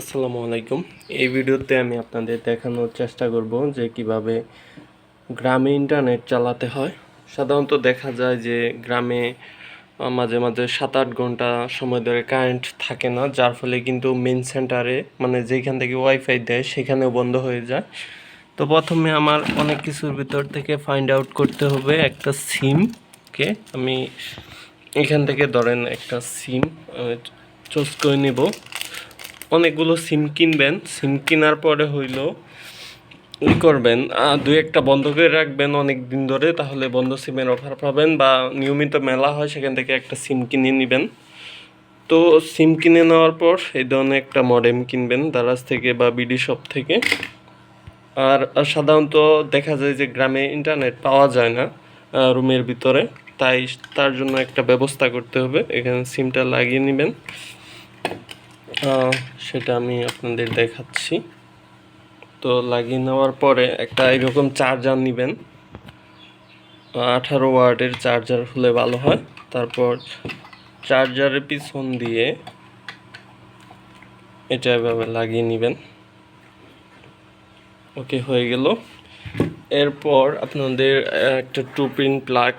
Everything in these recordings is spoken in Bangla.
আসসালামু আলাইকুম। এই ভিডিওতে আমি আপনাদের দেখানোর চেষ্টা করব যে কীভাবে গ্রামে ইন্টারনেট চালাতে হয়। সাধারণত দেখা যায় যে গ্রামে মাঝে মাঝে সাত আট ঘণ্টা সময় ধরে কারেন্ট থাকে না, যার ফলে কিন্তু মেন সেন্টারে মানে যেখান থেকে ওয়াইফাই দেয়, সেখানেও বন্ধ হয়ে যায়। তো প্রথমে আমার অনেক কিছুর ভিতর থেকে ফাইন্ড আউট করতে হবে একটা সিমকে আমি এখান থেকে ধরেন একটা সিম চুজ করে নেব। অনেকগুলো সিম কিনবেন। সিম কেনার পরে হইল, ই করবেন দুই একটা বন্ধ করে রাখবেন অনেক দিন ধরে, তাহলে বন্ধ সিমের অফার পাবেন বা নিয়মিত মেলা হয়, সেখান থেকে একটা সিম কিনে নেবেন। তো সিম কিনে নেওয়ার পর এই ধরনের একটা মডেম কিনবেন, দারাজ থেকে বা বিডি শপ থেকে। আর সাধারণত দেখা যায় যে গ্রামে ইন্টারনেট পাওয়া যায় না রুমের ভিতরে। তাই তার জন্য একটা ব্যবস্থা করতে হবে, এখানে সিমটা লাগিয়ে নেবেন। সেটা আমি আপনাদের দেখাচ্ছি। তো লাগিয়ে নেওয়ার পরে একটা এরকম চার্জার নেবেন। আঠারো ওয়ার্ডের চার্জার হলে ভালো হয়। তারপর চার্জারের পিছন দিয়ে এটা এভাবে লাগিয়ে নেবেন। ওকে, হয়ে গেল। এরপর আপনাদের একটা টু পিন প্লাগ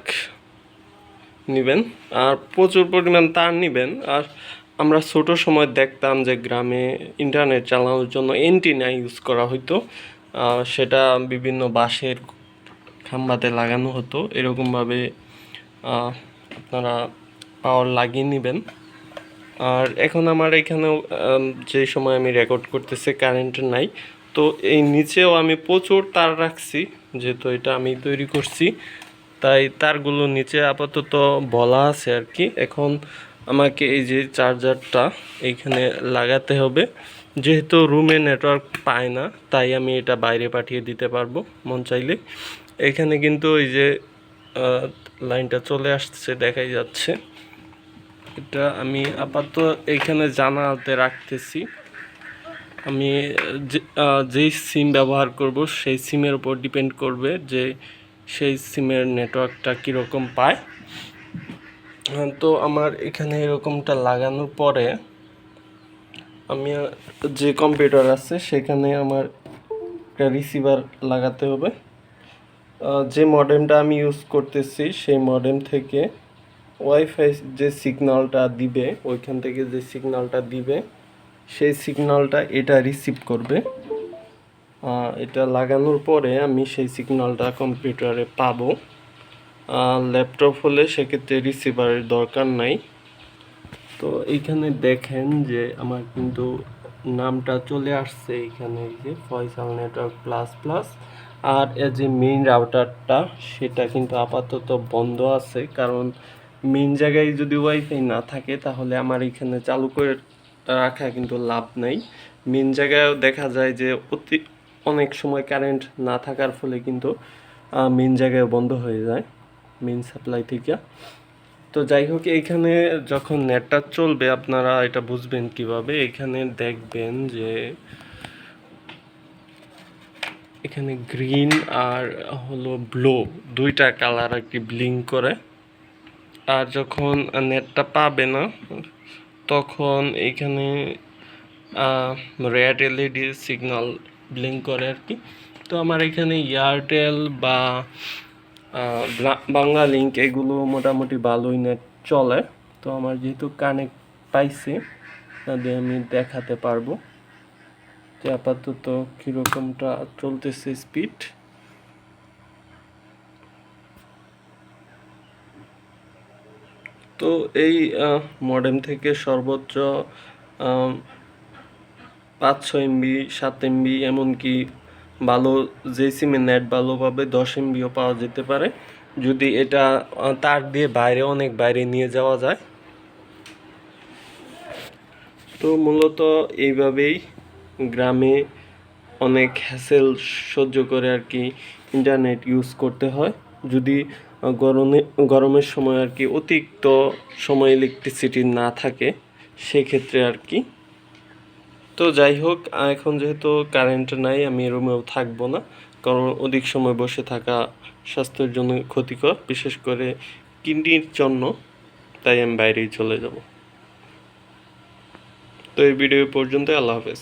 নেবেন। আর প্রচুর পরিমাণ তার নেবেন। আর আমরা ছোট সময় দেখতাম যে গ্রামে ইন্টারনেট চালানোর জন্য এন্টিনা ইউজ করা হতো সেটা বিভিন্ন বাঁশের খাম্বাতে লাগানো হতো। এরকমভাবে আপনারা পাওয়ার লাগিয়ে নেবেন। আর এখন আমার এখানেও যে সময় আমি রেকর্ড করতেছি কারেন্ট নাই। তো এই নিচেও আমি প্রচুর তার রাখছি, যেহেতু এটা আমি তৈরি করছি। তাই তারগুলো নিচে আপাতত বলা আছে আর কি। এখন আমাকে এই যে চার্জারটা এইখানে লাগাতে হবে। যেহেতু রুমে নেটওয়ার্ক পায় না, তাই আমি এটা বাইরে পাঠিয়ে দিতে পারব মন চাইলে। এখানে কিন্তু এই যে লাইনটা চলে আসছে, দেখাই যাচ্ছে। এটা আমি আপাতত এইখানে জানাতে রাখতেছি। আমি যে- যেই সিম ব্যবহার করব, সেই সিমের উপর ডিপেন্ড করবে যে সেই সিমের নেটওয়ার্কটা কীরকম পায়। তো আমার এখানে এরকমটা লাগানোর পরে আমি যে কম্পিউটার আছে সেখানে আমার একটা রিসিভার লাগাতে হবে। যে মডেমটা আমি ইউজ করতেছি সেই মডেম থেকে ওয়াইফাই যে সিগন্যালটা দিবে, ওইখান থেকে যে সিগন্যালটা দিবে, সেই সিগন্যালটা এটা রিসিভ করবে। এটা লাগানোর পরে আমি সেই সিগন্যালটা কম্পিউটারে পাবো। ল্যাপটপ হলে সেক্ষেত্রে রিসিভারের দরকার নাই। তো এইখানে দেখেন যে আমার কিন্তু নামটা চলে আসছে এখানে যে ফয়সাল নেটওয়ার্ক প্লাস প্লাস আর এর যে মেইন রাউটারটা সেটা কিন্তু আপাতত বন্ধ আছে। কারণ মেইন জায়গায় যদি ওয়াইফাই না থাকে, তাহলে আমার এখানে চালু করে রাখা কিন্তু লাভ নেই। মেইন জায়গায়ও দেখা যায় যে অতি অনেক সময় কারেন্ট না থাকার ফলে কিন্তু মেইন জায়গায় বন্ধ হয়ে যায়। মেইন সাপ্লাই থেকে। তো যাই হোক এখানে যখন নেটটা চলবে, আপনারা এটা বুঝবেন কীভাবে। এখানে দেখবেন যে এখানে গ্রিন আর হলো ব্লু দুইটা কালার আর কি ব্লিঙ্ক করে। আর যখন নেটটা পাবে না, তখন এখানে রেড এলইডি সিগন্যাল ব্লিঙ্ক করে আর কি। তো আমার এখানে এয়ারটেল বা ব্লা- লিঙ্ক এগুলো মোটামুটি ভালোই নেট চলে। তো আমার যেহেতু কানেক্ট পাইছি তাদের আমি দেখাতে পারব যে আপাতত কীরকমটা চলতেছে স্পিড তো এই মডেম থেকে সর্বোচ্চ আম, পাঁচশো এমবি সাত এমবি এমনকি ভালো যে সিমে নেট ভালোভাবে দশ এমবিও পাওয়া যেতে পারে। যদি এটা তার দিয়ে বাইরে অনেক বাইরে নিয়ে যাওয়া যায়। তো মূলত এইভাবেই গ্রামে অনেক হ্যাসেল সহ্য করে আর কি ইন্টারনেট ইউজ করতে হয়। যদি গরমে, গরমের সময় আর কি অতিরিক্ত সময় ইলেকট্রিসিটি না থাকে, সেক্ষেত্রে আর কি তো যাই হোক এখন যেহেতু কারেন্ট নাই, আমি রুমেও থাকব না। কারণ অধিক সময় বসে থাকা স্বাস্থ্যের জন্য ক্ষতিকর, বিশেষ করে কিডনির জন্য। তাই আমি বাইরেই চলে যাব। তো এই ভিডিও পর্যন্ত আল্লাহ হাফেজ।